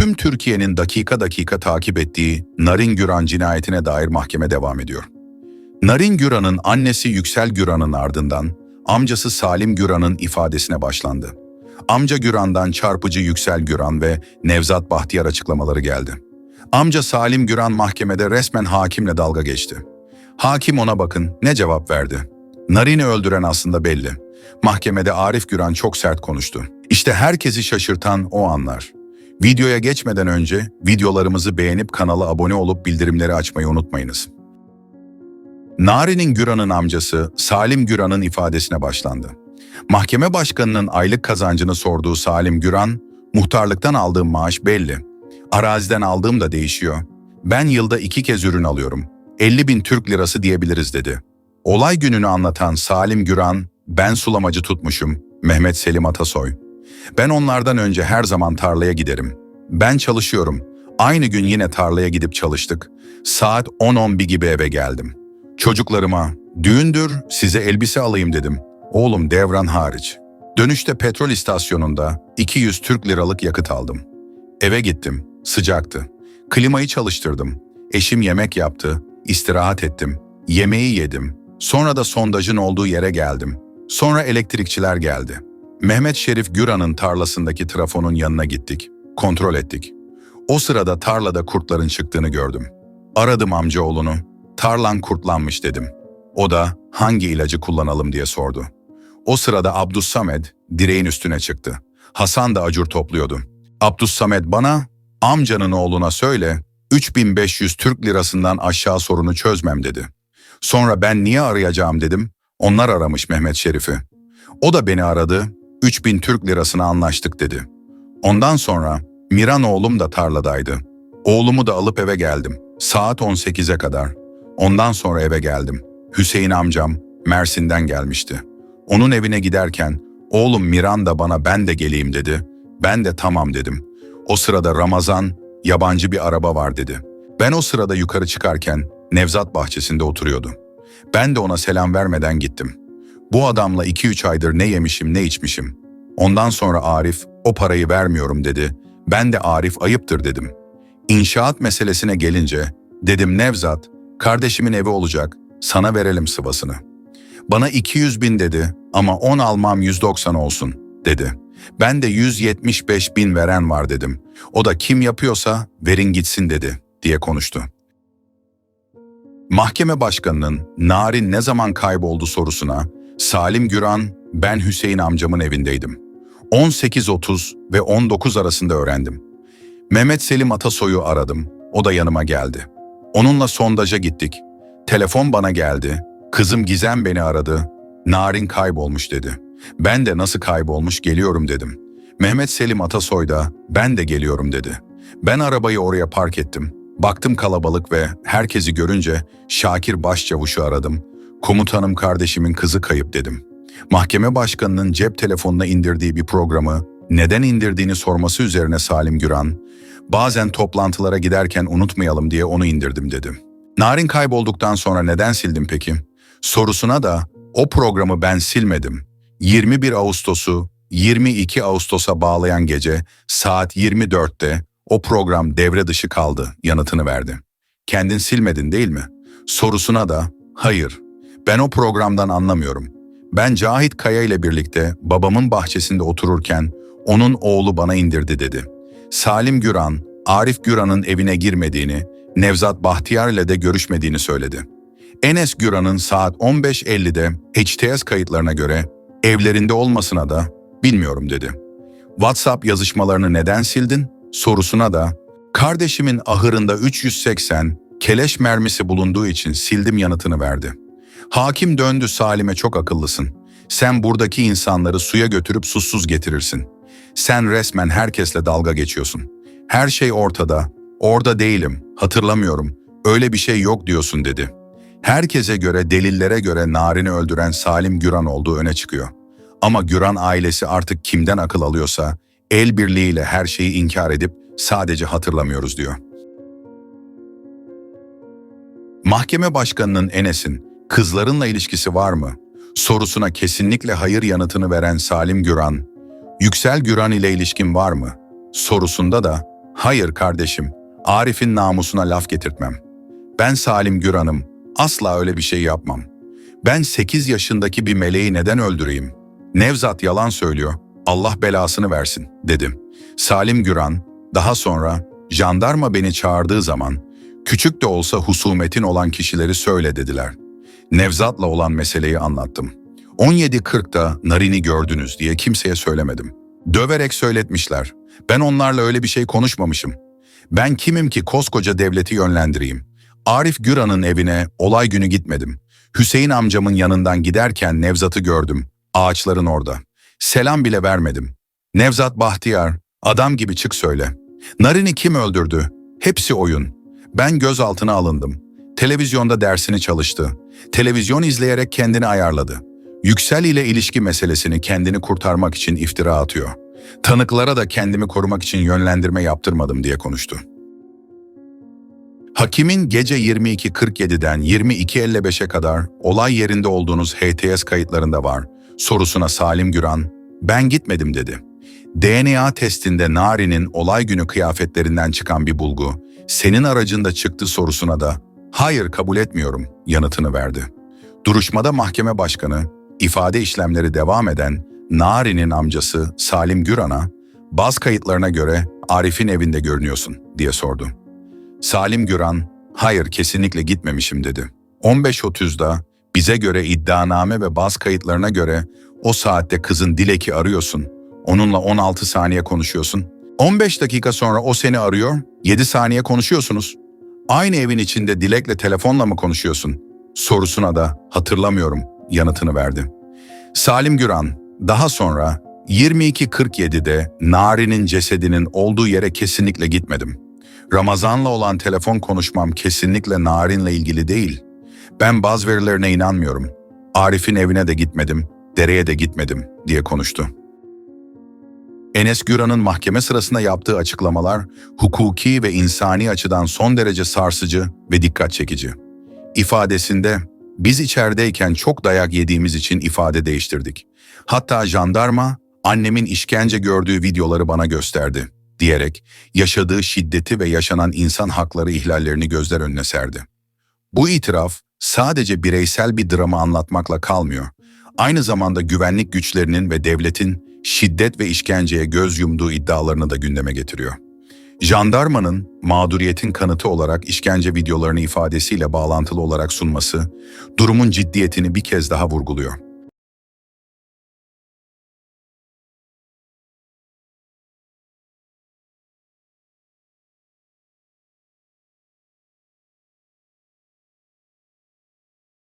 Tüm Türkiye'nin dakika dakika takip ettiği Narin Güran cinayetine dair mahkeme devam ediyor. Narin Güran'ın annesi Yüksel Güran'ın ardından amcası Salim Güran'ın ifadesine başlandı. Amca Güran'dan çarpıcı Yüksel Güran ve Nevzat Bahtiyar açıklamaları geldi. Amca Salim Güran mahkemede resmen hakimle dalga geçti. Hakim ona bakın ne cevap verdi. Narin'i öldüren aslında belli. Mahkemede Arif Güran çok sert konuştu. İşte herkesi şaşırtan o anlar. Videoya geçmeden önce videolarımızı beğenip kanala abone olup bildirimleri açmayı unutmayınız. Nari'nin Güran'ın amcası Salim Güran'ın ifadesine başlandı. Mahkeme başkanının aylık kazancını sorduğu Salim Güran, muhtarlıktan aldığım maaş belli. Araziden aldığım da değişiyor. Ben yılda iki kez ürün alıyorum. 50 bin Türk lirası diyebiliriz dedi. Olay gününü anlatan Salim Güran, ben sulamacı tutmuşum, Mehmet Selim Atasoy. Ben onlardan önce her zaman tarlaya giderim. Ben çalışıyorum. Aynı gün yine tarlaya gidip çalıştık. Saat 10-11 gibi eve geldim. Çocuklarıma, düğündür size elbise alayım dedim. Oğlum devran hariç. Dönüşte petrol istasyonunda 200 Türk liralık yakıt aldım. Eve gittim. Sıcaktı. Klimayı çalıştırdım. Eşim yemek yaptı. istirahat ettim. Yemeği yedim. Sonra da sondajın olduğu yere geldim. Sonra elektrikçiler geldi. Mehmet Şerif Güran'ın tarlasındaki trafonun yanına gittik. Kontrol ettik. O sırada tarlada kurtların çıktığını gördüm. Aradım amcaoğlunu. Tarlan kurtlanmış dedim. O da hangi ilacı kullanalım diye sordu. O sırada Abdus Samed direğin üstüne çıktı. Hasan da acur topluyordu. Abdus Samed bana amcanın oğluna söyle 3500 Türk lirasından aşağı sorunu çözmem dedi. Sonra ben niye arayacağım dedim. Onlar aramış Mehmet Şerif'i. O da beni aradı. 3000 Türk lirasına anlaştık dedi. Ondan sonra Miran oğlum da tarladaydı. Oğlumu da alıp eve geldim. Saat 18'e kadar. Ondan sonra eve geldim. Hüseyin amcam Mersin'den gelmişti. Onun evine giderken oğlum Miran da bana ben de geleyim dedi. Ben de tamam dedim. O sırada Ramazan yabancı bir araba var dedi. Ben o sırada yukarı çıkarken Nevzat bahçesinde oturuyordu. Ben de ona selam vermeden gittim. Bu adamla 2-3 aydır ne yemişim ne içmişim. Ondan sonra Arif o parayı vermiyorum dedi. Ben de Arif ayıptır dedim. İnşaat meselesine gelince dedim Nevzat kardeşimin evi olacak sana verelim sıvasını. Bana 200 bin dedi ama 10 almam 190 olsun dedi. Ben de 175 bin veren var dedim. O da kim yapıyorsa verin gitsin dedi diye konuştu. Mahkeme başkanının Narin ne zaman kayboldu sorusuna Salim Güran ben Hüseyin amcamın evindeydim. 18.30 ve 19 arasında öğrendim. Mehmet Selim Atasoy'u aradım. O da yanıma geldi. Onunla sondaja gittik. Telefon bana geldi. Kızım Gizem beni aradı. Narin kaybolmuş dedi. Ben de nasıl kaybolmuş geliyorum dedim. Mehmet Selim Atasoy da ben de geliyorum dedi. Ben arabayı oraya park ettim. Baktım kalabalık ve herkesi görünce Şakir Başçavuş'u aradım. Komutanım kardeşimin kızı kayıp dedim. Mahkeme başkanının cep telefonuna indirdiği bir programı neden indirdiğini sorması üzerine Salim Güran, bazen toplantılara giderken unutmayalım diye onu indirdim dedim. Narin kaybolduktan sonra neden sildim peki? Sorusuna da o programı ben silmedim. 21 Ağustos'u 22 Ağustos'a bağlayan gece saat 24'te o program devre dışı kaldı yanıtını verdi. Kendin silmedin değil mi? Sorusuna da hayır ben o programdan anlamıyorum. Ben Cahit Kaya ile birlikte babamın bahçesinde otururken onun oğlu bana indirdi dedi. Salim Güran, Arif Güran'ın evine girmediğini, Nevzat Bahtiyar ile de görüşmediğini söyledi. Enes Güran'ın saat 15.50'de HTS kayıtlarına göre evlerinde olmasına da bilmiyorum dedi. WhatsApp yazışmalarını neden sildin? Sorusuna da kardeşimin ahırında 380 keleş mermisi bulunduğu için sildim yanıtını verdi. Hakim döndü Salim'e çok akıllısın. Sen buradaki insanları suya götürüp susuz getirirsin. Sen resmen herkesle dalga geçiyorsun. Her şey ortada. Orada değilim, hatırlamıyorum. Öyle bir şey yok diyorsun dedi. Herkese göre, delillere göre Narin'i öldüren Salim Güran olduğu öne çıkıyor. Ama Güran ailesi artık kimden akıl alıyorsa el birliğiyle her şeyi inkar edip sadece hatırlamıyoruz diyor. Mahkeme başkanının Enes'in kızlarınla ilişkisi var mı? Sorusuna kesinlikle hayır yanıtını veren Salim Güran, Yüksel Güran ile ilişkin var mı? Sorusunda da Hayır kardeşim, Arif'in namusuna laf getirtmem. Ben Salim Güran'ım, asla öyle bir şey yapmam. Ben 8 yaşındaki bir meleği neden öldüreyim? Nevzat yalan söylüyor, Allah belasını versin, dedim. Salim Güran, daha sonra jandarma beni çağırdığı zaman, küçük de olsa husumetin olan kişileri söyle dediler. Nevzat'la olan meseleyi anlattım. 17.40'da Narin'i gördünüz diye kimseye söylemedim. Döverek söyletmişler. Ben onlarla öyle bir şey konuşmamışım. Ben kimim ki koskoca devleti yönlendireyim? Arif Güran'ın evine olay günü gitmedim. Hüseyin amcamın yanından giderken Nevzat'ı gördüm. Ağaçların orada. Selam bile vermedim. Nevzat Bahtiyar, adam gibi çık söyle. Narin'i kim öldürdü? Hepsi oyun. Ben gözaltına alındım. Televizyonda dersini çalıştı. Televizyon izleyerek kendini ayarladı. Yüksel ile ilişki meselesini kendini kurtarmak için iftira atıyor. Tanıklara da kendimi korumak için yönlendirme yaptırmadım diye konuştu. Hakimin gece 22.47'den 22.55'e kadar olay yerinde olduğunuz HTS kayıtlarında var. Sorusuna Salim Güran, ben gitmedim dedi. DNA testinde Nari'nin olay günü kıyafetlerinden çıkan bir bulgu, senin aracında çıktı sorusuna da, hayır kabul etmiyorum yanıtını verdi. Duruşmada mahkeme başkanı, ifade işlemleri devam eden Nari'nin amcası Salim Güran'a, baz kayıtlarına göre Arif'in evinde görünüyorsun diye sordu. Salim Güran, hayır kesinlikle gitmemişim dedi. 15.30'da bize göre iddianame ve baz kayıtlarına göre o saatte kızın Dilek'i arıyorsun. Onunla 16 saniye konuşuyorsun. 15 dakika sonra o seni arıyor, 7 saniye konuşuyorsunuz. Aynı evin içinde Dilek'le telefonla mı konuşuyorsun? Sorusuna da hatırlamıyorum yanıtını verdi. Salim Güran daha sonra 22.47'de Nari'nin cesedinin olduğu yere kesinlikle gitmedim. Ramazan'la olan telefon konuşmam kesinlikle Narin'le ilgili değil. Ben baz verilerine inanmıyorum. Arif'in evine de gitmedim, dereye de gitmedim diye konuştu. Enes Güran'ın mahkeme sırasında yaptığı açıklamalar hukuki ve insani açıdan son derece sarsıcı ve dikkat çekici. İfadesinde biz içerideyken çok dayak yediğimiz için ifade değiştirdik. Hatta jandarma annemin işkence gördüğü videoları bana gösterdi diyerek yaşadığı şiddeti ve yaşanan insan hakları ihlallerini gözler önüne serdi. Bu itiraf sadece bireysel bir drama anlatmakla kalmıyor. Aynı zamanda güvenlik güçlerinin ve devletin şiddet ve işkenceye göz yumduğu iddialarını da gündeme getiriyor. Jandarmanın mağduriyetin kanıtı olarak işkence videolarını ifadesiyle bağlantılı olarak sunması, durumun ciddiyetini bir kez daha vurguluyor.